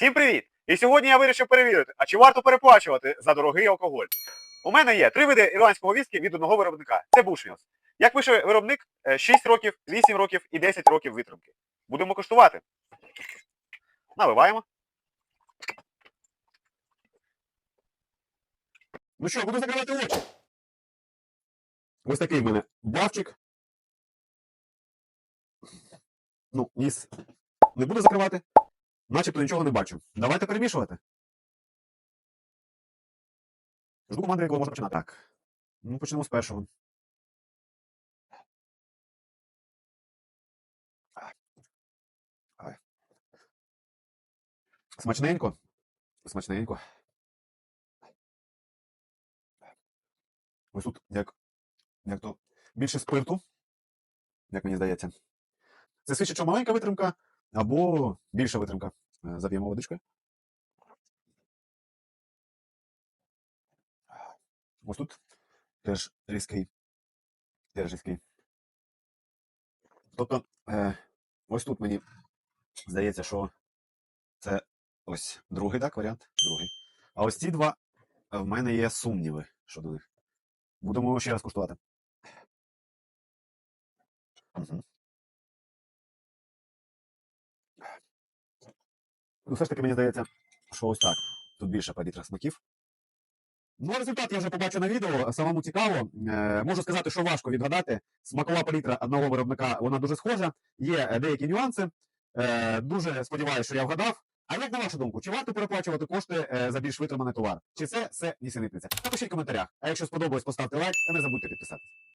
Всім привіт! І сьогодні я вирішив перевірити, а чи варто переплачувати за дорогий алкоголь. У мене є три види ірландського віскі від одного виробника. Це Bushmills. Як пише виробник, е, 6 років, 8 років і 10 років витримки. Будемо коштувати. Наливаємо. Ну що, буду закривати очі. Ось такий в мене бавчик. Ну, ніс. Не буду закривати. Начебто нічого не бачу. Давайте перемішувати. Жду команди, коли можна починати. Так. Ну, почнемо з першого. Смачненько. Смачненько. Ось тут як, як то більше спирту, як мені здається. Це свідчить, що маленька витримка або більша витримка. Е, Зап'ємо водичкою. Ось тут теж різкий. Теж різкий. Тобто, е, ось тут мені здається, що це ось другий, так, варіант? Другий. А ось ці два е, в мене є сумніви щодо них. Будемо ще раз куштувати. Ну, все ж таки, мені здається, що ось так. Тут більше палітра смаків. Ну, результат я вже побачу на відео. Самому цікаво. Е, можу сказати, що важко відгадати. Смакова палітра одного виробника вона дуже схожа. Є е, деякі нюанси. Е, дуже сподіваюся, що я вгадав. А як на вашу думку, чи варто переплачувати кошти е, за більш витриманий товар? Чи це все нісенітниця? Напишіть в коментарях. А якщо сподобалось, поставте лайк та не забудьте підписатися.